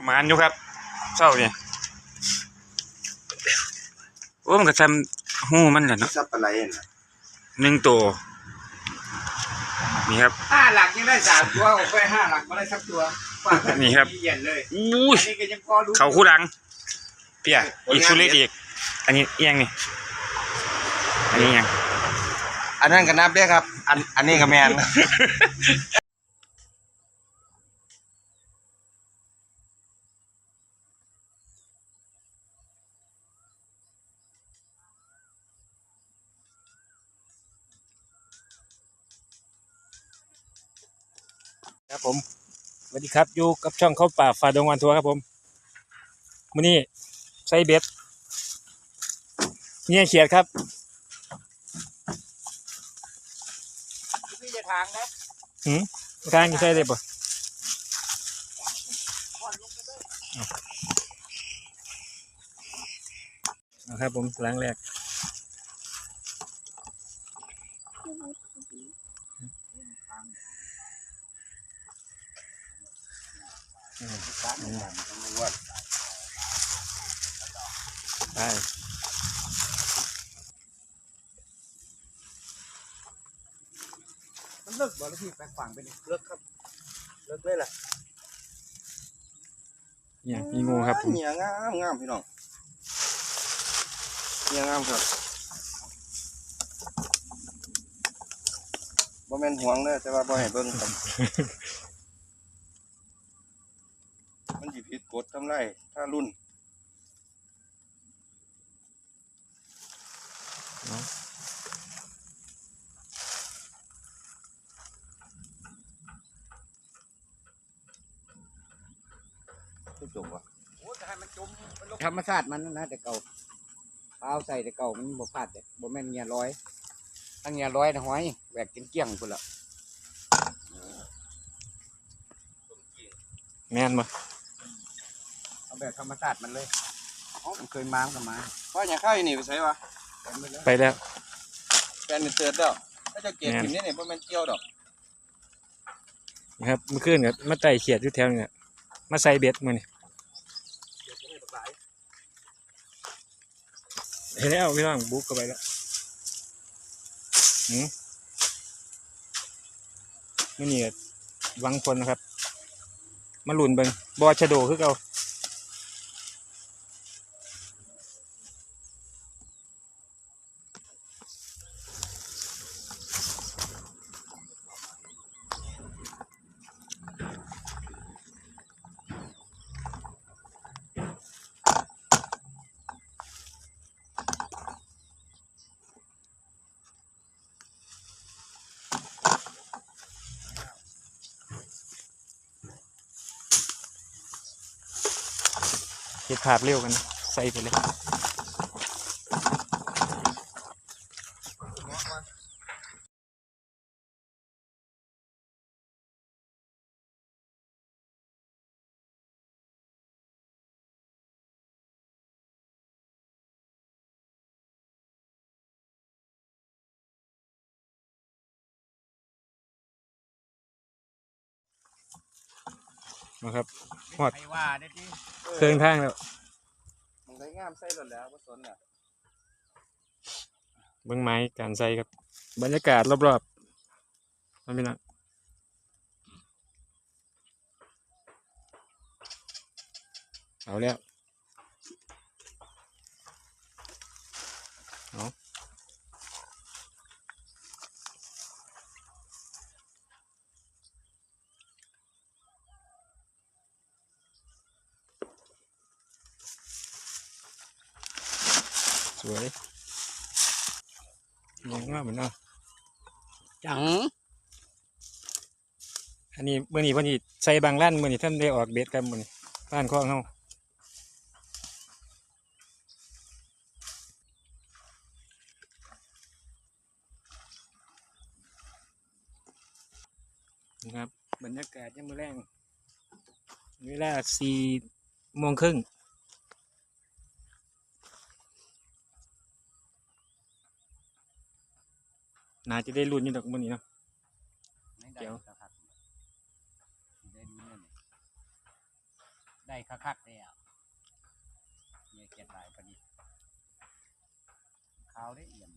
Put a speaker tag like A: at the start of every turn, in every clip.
A: ประมาณอยู่ครับเศร้าเนี่ยโอ้มันก็ทำหูมันแหละเนาะ
B: ซับอะไรน่ะ
A: หนึ่งตัวนี่ครับ
C: ห้าหลักยังได้สามตัวออกไปห้าหลักมาได้สักตัวฝากกั
A: นี่ครับ
C: เย็นเลย
A: อู้ย
C: อันนี้ก็ยังพอรู้
A: เขาคู่ดังเปียอีกสุดเล็กอีก อันนี้เอียงนี่อันนี้เอียัง
B: อันนั้นก็นับได้ครับ อันอันนี้ก็แมน
A: ครับผมสวัสดีครับอยู่กับช่องเข้าป่าฝ่าดงวันทัวร์ครับผมมื้อนี้ใส่เบ็ดเนี่ยเขียดครับ
C: พี่จะทางนะ
A: หืมทางอยู่ใส่ได้ปะเอาครับผมล้างแรก ได้
C: มันเลิกบ่แล้วพี่ไปฝังไปนี่เลิกครับ เลิกเลยล่ะ
A: เนี่ยมีงูครับผม
B: เหียงามงามพี่น้องเหียงามครับบ่แม่นห่วงเด้อแต่ว่าบ่ให้เบิ่งครับ มัน สิผิดกฎทำไรถ้ารุ่นผู้จบวะ
C: โอ้จะให้มันจมมันลงธรรมชาติมันนะแต่เก่าเอาใส่แต่เก่ามันบ่พลาดเลยบ่แม่นเงียร้อยตั้งเงียร้อยนะห้อยแหวกกินเกลี้ยงพุ่นละ
A: แม่นบ่
C: เอา แบบธรรมชาติมันเลยอ๋อมันเคยมามันก็มา
B: พ่ออย่าเข้าอีนี่ไปใส่วะ
C: เต็มไปเลย
A: ไปแล้ว
B: แฟนนี่เตือนแล้วถ้าจะเก็บกินนี่นี่บ่แม่นเกี่ยวดอก
A: นะครับเมื่อคืนก็มาไต่เขียดอยู่แถวนี้แหละมาใส่เบ็ดมื้อนี้เห็นแล้วพี่น้องบุกเข้าไปแล้วหืมมื้อนี้ก็หวังผลนะครับ มาลุ้นเบิ่งบอชะโดคือเก่า ขาดเร็วกัน ใส่ไปเลย นะครับฮอด
C: ไม่ว่าได้ดิ
A: เครื่องทางแล้ว
B: มันได้งามใส่รถแล้วบ่สนน่ะ
A: เบื้องไม้การใส่ครับ บรรยากาศรอบๆมันเป็นอะเอาแล้วเอาสวย ยังว่าเหมือนเนาะ
C: จัง
A: อันนี้เมื่อนี้เพิ่นสิใส่บางร้านเมื่อนี้ท่านได้ออกเบ็ดกันมื้อนี้ร้านของเฮานะครับบรรยากาศยามมื้อแรงเวลาสี่โมงครึ่ง น่าจะได้รุ่นอยู่ดอกมื้อนี้เนาะ เดี๋ยว
C: ได้ดูเนี่ยนี่ได้คักๆแล้วเนี่ยเก็ดหลายพอดีขาวได้เอี่ยม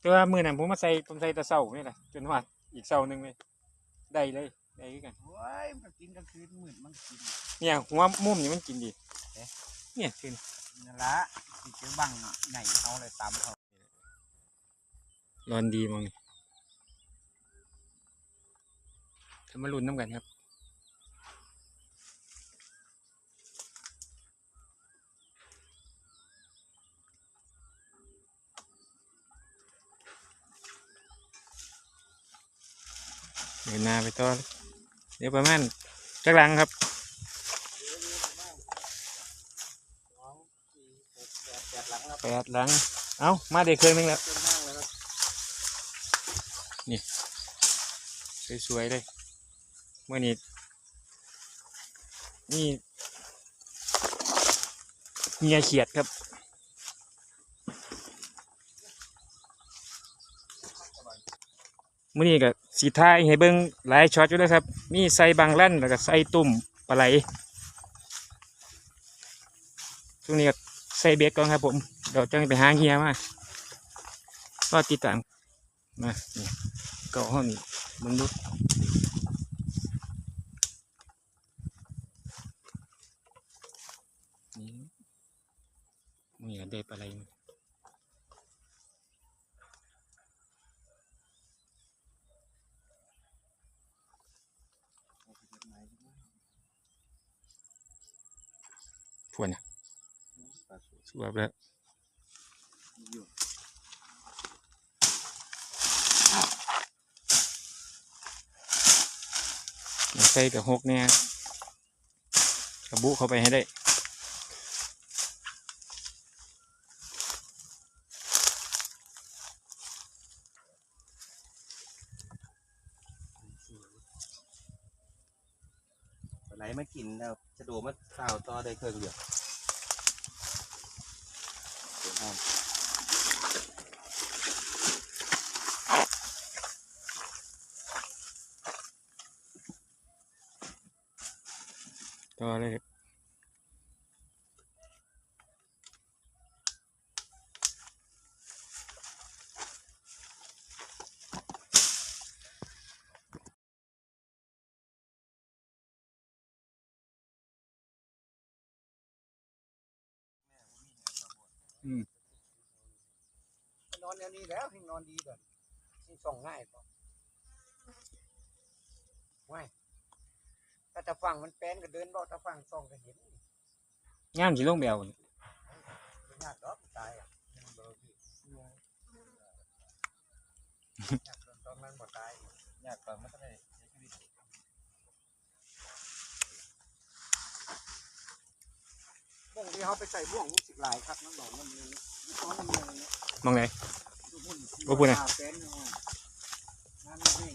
A: แต่ว่ามื้อนั้นผมมาใส่ผมใส่แตะเช้านี่แหละจนว่าอีกเช้าหนึงเลยได้เลยได้คือกัน
C: โอ้ยมันกินกลางคืนมืดมันกิน
A: เนี่ยหัวมุมนี่มันกินดี
C: เอ๊ะ
A: เนี่ยกิน
C: นั่นละสิเจอบังไหนเขาเลยตามเขา
A: ร้อนดีมองนี่ จะมาลุ้นน้ำกันครับเดินหน้าไปต่อเลยเดี๋ยวประมาณจักหลังครับ
C: แปดหลังแล้ว
A: แปดหลัง เอามาเด็กเครื่องหนึงแล้ว
C: เต็มห้างเลยครับ
A: สวยๆเลย เมื่อนี้นี่เงียเขียดครับมื่อนี้ก็สีท้ายให้เบิ้งหลายช็อตอยู่เลยครับ มีใส่บางลั่นแล้วก็ใส่ตุ่มปลาไหลช่วงนี้ก็ใส่เบ็ดก่อนครับผมเดี๋ยวจะไปหาเฮียมาก็ติดตามมานี่เกาะห้องนี้มึงดูนี่ มึงอย่าได้ปลาไหลมาพวนอะสวยแล้วอย่าใส่กับหกเนี่ยกระบุเข้าไปให้ได้
B: ไหนมากิน แล้วจะโดมาสาวต่อได้เครื่องเดียว
A: ต่อเลย อืม
C: นอนแนวนี้แล้วที่นอนดีแบบที่ส่องง่ายกว่าไม่ถ้าจะฟังมันแป้นก็เดินบอกถ้าฟังส่องก็เห็น
A: งามสิลงแบวนี่
C: ไม่ยากหรอกตายอะยังเบลอพี่ยากจนตอนนั้นบ่ตาย
B: ยากกว่ามันก็ได้ใช้ชี วิต
C: บ่วงที่เขาไปใส่บ่วงมันสิหลายครับน้องดอกมันมีน้องมันมีอะไรเนี่ย
A: มองไหน
C: ดูหุ่น
A: โอ้พูดน่ะ
C: แป้นเนาะนั่นไม่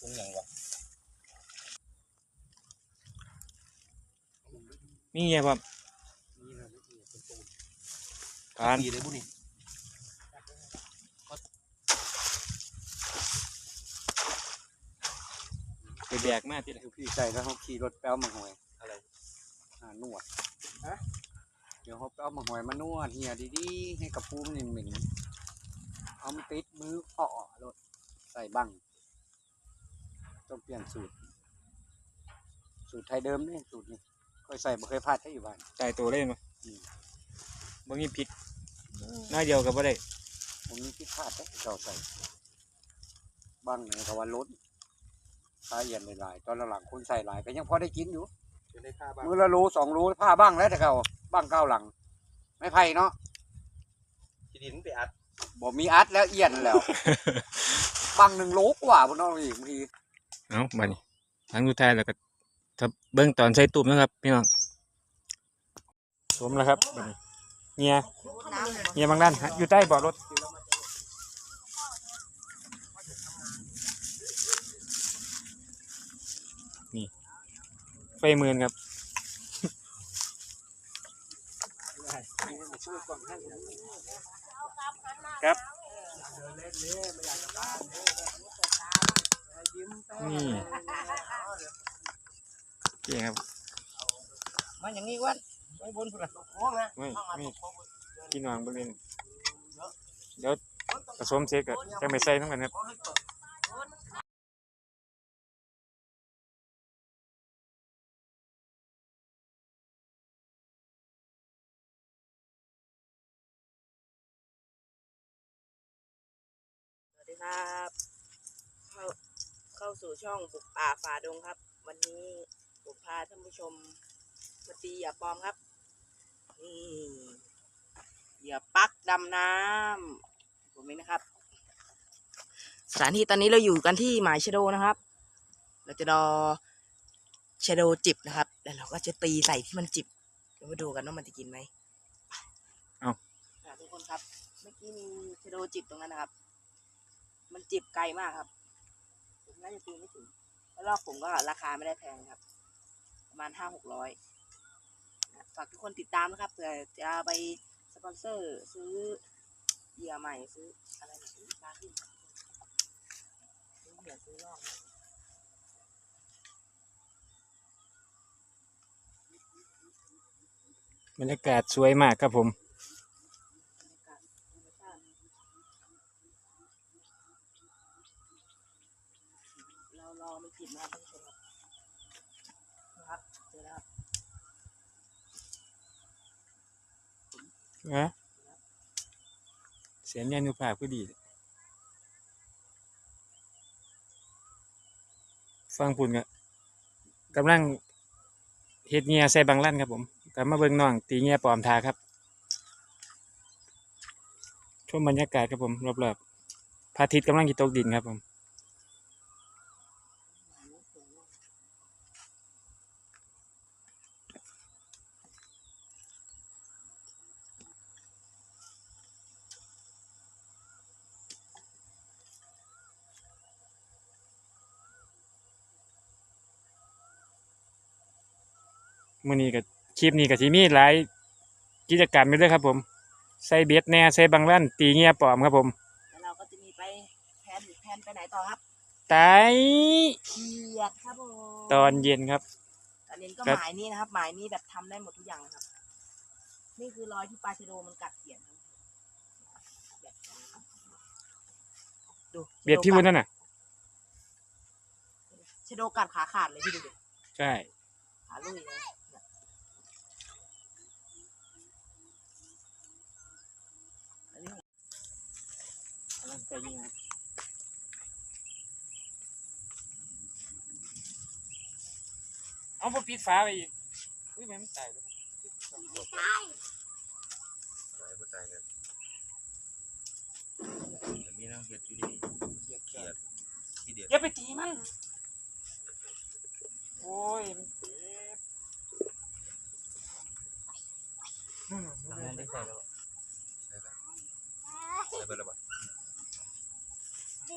B: ปรุงอย่างวะ
A: มีเงี้ยครับ
C: นี่นะนี่เป็นตูน
A: ผ่าน
B: ดีเลยบุนี่
A: ไป แบกมาทีละ
C: คือพี่ใส่แล้วเขาขี่รถแป้วมาหอย
B: อะไร
C: อ่านวดฮะเดี๋ยวเขาแป้วมาหอยมานวดเหียดีๆให้กระปูมันเหม็นๆเอามันติดมือเอ่อรถใส่บังต้องเปลี่ยนสูตร สูตรไทยเดิมนี่สูตรนี้เคยใส่บ่เคยพลาดใช่อยู่บ้าน
A: ตายตัวเล่นมา
C: อืม
A: บ่มีผิดน้อยเดียวก็บ่ได้
C: ผมมีพิดพลาดได้เราใส่บ้างเนี่ยก็ว่าล้น ปลาเอียนหลายๆตอนหลังๆคนใส่หลายก็ยังพอได้กินอยู่
B: จนได้ค่าบ้าน
C: มือละโลสองโลผ้าบ้างแล้วแต่เก่าบ้างเก้าหลัง ไม่ไผ่เนาะ
B: ที่ดินไปอัด
C: บ่มีอัดแล้วเอียนแล้ว บ้างหนึ่งโลกว่าพวกน้องอีกบางที
A: เอาบัดนี้หลังสุดท้ายแล้วก็ถ้าเบิ่งตอนใส่ตุ่มนะครับพี่น้องสวมแล้วครับบัดนี้เงียเงียบางด้านฮะอยู่ใต้เบาะรถ ไฟหมื่นครับครับ
B: ยิ้มแป้
A: นี่เก่งครับ
B: มาอย่างนี้วันไว้บนพุ่นละโค้งนะ
A: ไม่ไม่พี่น้องบริเวณเดี๋ยวผสมเสร็จก็จะไม่ใส่น้ำกันครับ
D: ครับเข้าเข้าสู่ช่องบุกป่าฝ่าดงครับ วันนี้ผมพาท่านผู้ชมมาตีเหยื่อปลอมครับนี่เหยื่อปักดำน้ำผมเองนะครับ สถานที่ตอนนี้เราอยู่กันที่หมายชะโดนะครับ เราจะรอชะโดจิบนะครับ แล้วเราก็จะตีใส่ที่มันจิบเดี๋ยวมาดูกันว่ามันจะกินไหม
A: เอา
D: อะทุกคนครับเมื่อกี้มีชะโดจิบตรงนั้นนะครับ มันจิบไกลมากครับผมน่าจะตีไม่ถึงแล้วรอบผมก็ราคาไม่ได้แพงครับ ประมาณห้าหกร้อยฝากทุกคนติดตามนะครับเผื่อจะไปสปอนเซอร์ซื้อเหยื่อใหม่ซื้ออะไรนะซื้อปลาขึ้นซื้อเหยื่อซื้อรอบ
A: บรรยากาศสวยมากครับผม
D: บรรยากาศธรรมชาติเรารอ มันะครับท่านผู้ชมครับเจอแล้วครับ
A: นะเสียงยานุภาพก็ดี ฟังปุ่นก็กำลังเฮ็ดเงียใส่บางลั่นครับผมกลับมาเบิ่งน้อง ตีเงียปลอมทาครับชมบรรยากาศครับผมรอบๆพระอาทิตย์กำลังจะตกดินครับผม มื่อนี้ก็คลิปนี้ก็สิมีหลายกิจกรรมอยู่เด้วยครับผม ใส่เบ็ดแหน่ใส่บางลั่นตีเงียปลอมครับผม
D: แล้วเราก็จะมีไปแพนแพนไปไหนต่อครับ
A: ไตาย
D: เขียดครับผม
A: ตอนเย็นครับ
D: ตอนนี้ก็
A: ครับ
D: หมายนี้นะครับ หมายนี้แบบทำได้หมดทุกอย่างนะครับ นี่คือรอยที่ปลาชะโดมันกัดเขียดครับดู
A: เบียดพี่วุ้นนั่นน่ะ
D: ชะโดกัดขาขาดเลยพี่ดูดิ
A: ใช่
D: ขาลุยเลยเนี่ยอันนี้
A: เอาพอปิดฟ้าไปอีกอุ้ยมันไม่ตายเลย
B: ตายบ่ตายกันแต่มีน้องเห็ดอยู่ดีเขียดเขียดที่เดียด
A: อย่าไปตีมัน โอ้ยมันเจ็บนู่นน่ะนู่นน่ะ
B: ใช่แล้วใช่แล้วใช่ไปแล้ว บ่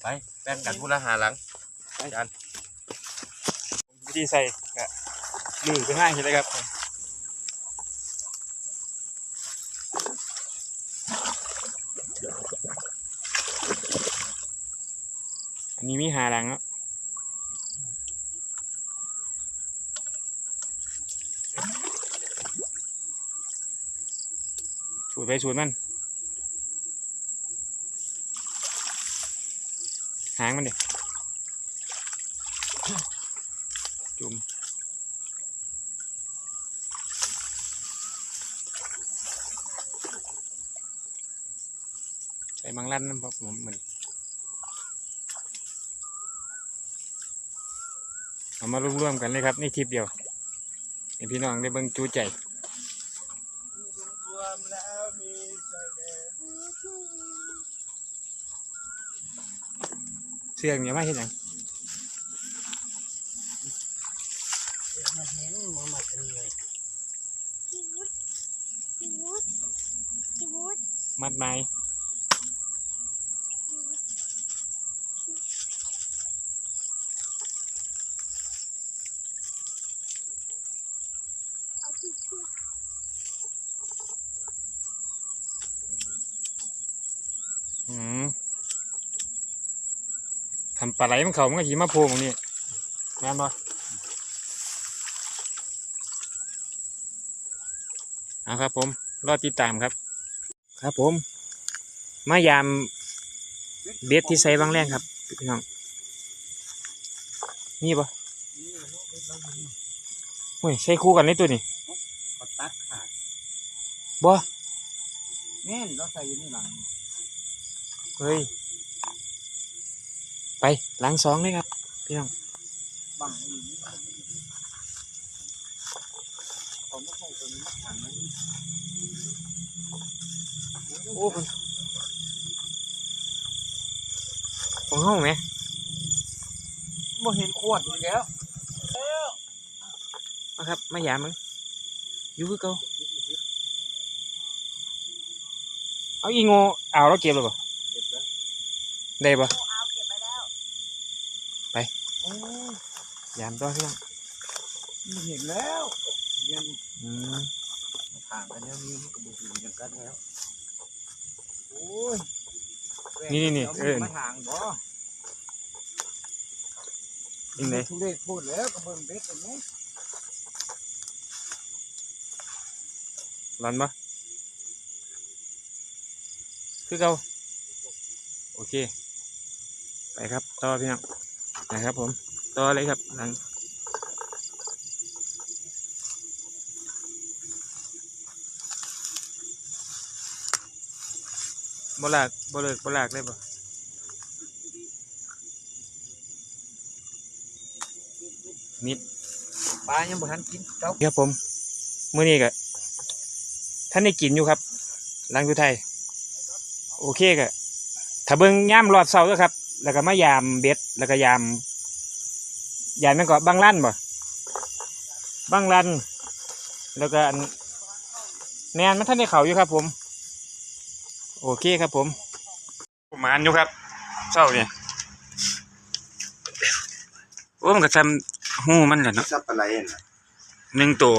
B: ไปแบ่งกันพูดละหาหลัง
A: วิธีใส่ก็ลือไปง่ายเห็นเลยครับผมอันนี้มีหาหลังแล้ว สูดไปสูดมันหางมันดิจุ่มใส่มังลั่นน้ำครับผมเหมือนเอามารวมๆกันเลยครับ นี่ทริปเดียวให้พี่น้องได้เบิ่งจูใจ
B: เสน่ห์
A: เสื่องอย่ามาเห็นหยัง
D: มาเห็นมาหมัดกันเลย
A: มัดไม้ ทำปลาไหลมันเขามันก็หิมาโพงนี่แม่นบ่เอาครับ ผม รอติดตามครับ ครับผม มายามเบ็ดที่ใส่บางแรงครับพี่น้องนี่ปะโอ้ยใส่คู่กันในตัวนี้
C: ก็ตัดขาด
A: บ่
C: แม่นเราใส่อยู่ในหลัง
A: เฮ้ย ไปหลังสองเลยครับพี่น้อง
C: บังไว้อยู่นี่ผมก็คงตัวนี้มาทางนั้น
A: โอ้คนของห้องไหม
C: บ่เห็นขวดอีกแล้ว
A: มาครับ มายามมึงอยู่คือเก่าเอาอีโง่เอาแล้วเก็บเลยป่ะ
C: เก็บแล้ว
A: ได้ป่ะ
D: เอาเก็บไปแล้ว
C: โอ้ ย
A: ยามต่อพี่น้อง
C: ไม่เห็นแล้วเงิน
A: อืม
C: ทางกันแล้วนี่มันก็บ่เห็นกันกันแล้วโอ้ย
A: นี่นี่นี่
C: เอา
A: เออ
C: มาทางบ่
A: นี่เลย
C: ทุเรศพูดแล้วก็เบิ่งเบ็ดเห็นไหม
A: ร้อนปะคือเก่าโอเค ไปครับ ต่อพี่น้อง นะครับผมต่อเลยครับหลังบลากบเลิกบลากเลยปะมิด
C: ปลายังบ่ทันกินเจ้า
A: ครับผมมื้อนี้ก็ท่านได้กินอยู่ครับหลังอยู่ไทย โอเคก็ถ้าเบิ่งย่ามรอดเสาเด้อครับ แล้วก็มายามเบ็ด แล้วก็ยามยามนั่นก็บางลั่นบ่บางลั่นแล้วก็อันแมนมันท่านได้เขาอยู่ครับ ผม โอเคครับผมผมมานอยู่ครับเศร้าเนี่ยโอ้มันก็ทำหูมันแหละเนาะ
B: ซับอะไรน่ะ
A: หนึ่งตัว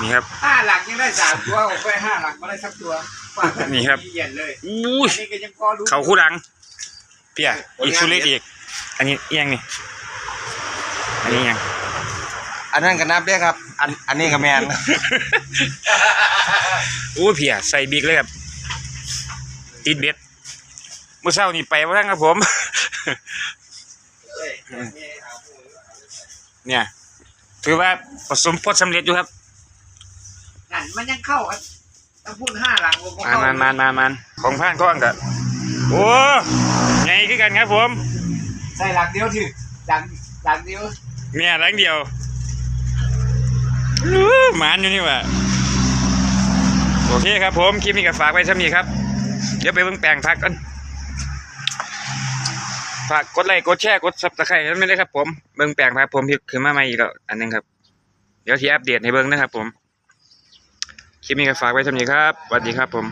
A: นี่ครับ
C: ห้าหลักยังได้สามตัวออกไปห้าหลักมาได้สักตัวฝากกั น
A: นี่ครับ
C: เย็นเลย
A: อู้ย
C: อันนี้ก็ยังพอรู้
A: เขาคู่ดัง เปียอีกสุเล็กอีก อันนี้เอียงนี่ อันนี้เอียัง
B: อันนั้นก็นับได้ครับ อันอันนี้ก็แมน
A: อู้เพียใส่บิ๊กเลยครับติดเบ็ดเมื่อเช้านี่ไปว่าทั้งครับผม เนี่ยถือว่าผสมพดสำเร็จอยู่ครับ
C: นั่นมันยังเข้ากัน ต้องพูดห้าหลังผม
A: มานมานมานมานมานของผ่านก้อนกะโอ้ไงคือกันครับผม
C: ใส่หลักเดียวถือหลังหลังเดียว
A: เนี่ยหลังเดียวอู้หมานอยู่นี่ว่ะโอเคครับผมคลิปนี้ก็ฝากไว้เท่านี้ครับ เดี๋ยวไปเบิ่งแปลงพักกันฝากกดไลค์กดแชร์กดซับสไครต์นั้นไม่ได้ครับผมเบิ่งแปลงพักผมขึ้นมาใหม่อีกแล้วอันนึงครับ เดี๋ยวที่อัปเดตให้เบิ่งนะครับผม คลิปนี้ก็ฝากไว้เท่านี้ครับสวัสดีครับผม